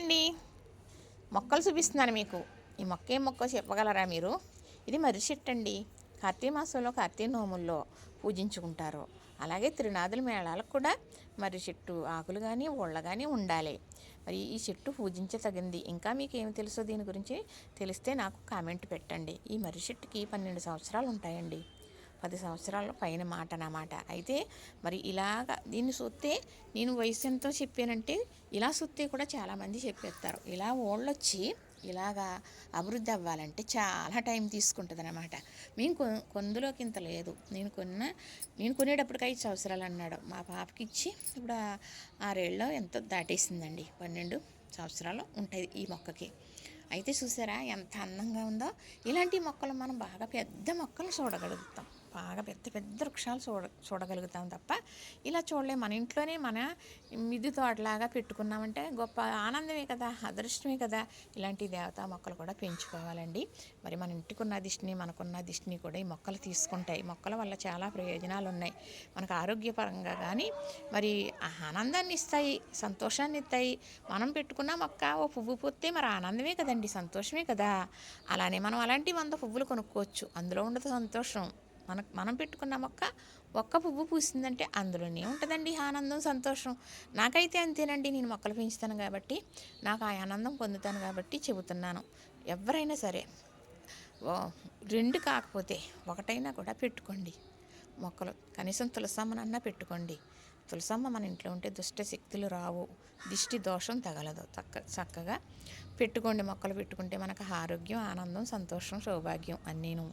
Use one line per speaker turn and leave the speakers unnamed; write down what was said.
అండి మొక్కలు చూపిస్తున్నాను మీకు. ఈ మొక్క ఏ మొక్క చెప్పగలరా మీరు? ఇది మర్రి చెట్టు అండి. కార్తీక మాసంలో కార్తీక నోముల్లో పూజించుకుంటారు. అలాగే త్రినాథుల మేళాలకు కూడా మర్రి చెట్టు ఆకులు కానీ ఒళ్ళ కానీ ఉండాలి. మరి ఈ చెట్టు పూజించతగింది ఇంకా మీకు ఏమి తెలుసో దీని గురించి తెలిస్తే నాకు కామెంట్ పెట్టండి. ఈ మర్రి చెట్టుకి పన్నెండు సంవత్సరాలు ఉంటాయండి. పది సంవత్సరాల పైన మాట అన్నమాట. అయితే మరి ఇలాగ దీన్ని చూస్తే నేను వయసు ఎంతో చెప్పానంటే ఇలా చూస్తే కూడా చాలామంది చెప్పేస్తారు. ఇలా ఓళ్ళొచ్చి ఇలాగా అభివృద్ధి అవ్వాలంటే చాలా టైం తీసుకుంటుంది అనమాట మేము కొ కొందులోకి ఇంత లేదు. నేను కొన్న నేను కొనేటప్పటికి ఐదు సంవత్సరాలు అన్నాడు. మా పాపకి ఇచ్చి ఇప్పుడు ఆరేళ్ళలో ఎంతో దాటేసిందండి? పన్నెండు సంవత్సరాలు ఉంటుంది ఈ మొక్కకి. అయితే చూసారా ఎంత అందంగా ఉందో? ఇలాంటి మొక్కలు మనం బాగా పెద్ద మొక్కలు చూడగలుగుతాం. బాగా పెద్ద పెద్ద వృక్షాలు చూడ చూడగలుగుతాం తప్ప ఇలా చూడలేం. మన ఇంట్లోనే మన మిద్దె తోటలాగా పెట్టుకున్నామంటే గొప్ప ఆనందమే కదా అదృష్టమే కదా. ఇలాంటి దేవతా మొక్కలు కూడా పెంచుకోవాలండి. మరి మన ఇంటికి ఉన్న దిష్టిని మనకున్న దిష్టిని కూడా ఈ మొక్కలు తీసుకుంటాయి. మొక్కల వల్ల చాలా ప్రయోజనాలు ఉన్నాయి మనకు ఆరోగ్యపరంగా కానీ మరి ఆనందాన్ని ఇస్తాయి సంతోషాన్ని ఇస్తాయి. మనం పెట్టుకున్న మొక్క ఓ పువ్వు పూస్తే మరి ఆనందమే కదండి సంతోషమే కదా. అలానే మనం అలాంటి వంద పువ్వులు కొనుక్కోవచ్చు. అందులో ఉండదు సంతోషం. మన మనం పెట్టుకున్న మొక్క ఒక్క పువ్వు పూసిందంటే అందులోనే ఉంటుందండి ఆనందం సంతోషం. నాకైతే అంతేనండి నేను మొక్కలు పెంచుతాను కాబట్టి నాకు ఆ ఆనందం పొందుతాను కాబట్టి చెబుతున్నాను. ఎవరైనా సరే రెండు కాకపోతే ఒకటైనా కూడా పెట్టుకోండి. మొక్కలు కనీసం తులసమ్మనన్నా పెట్టుకోండి. తులసమ్మ మన ఇంట్లో ఉంటే దుష్ట శక్తులు రావు దిష్టి దోషం తగలదు. చక్క చక్కగా పెట్టుకోండి మొక్కలు పెట్టుకుంటే మనకు ఆరోగ్యం ఆనందం సంతోషం సౌభాగ్యం అన్నీను.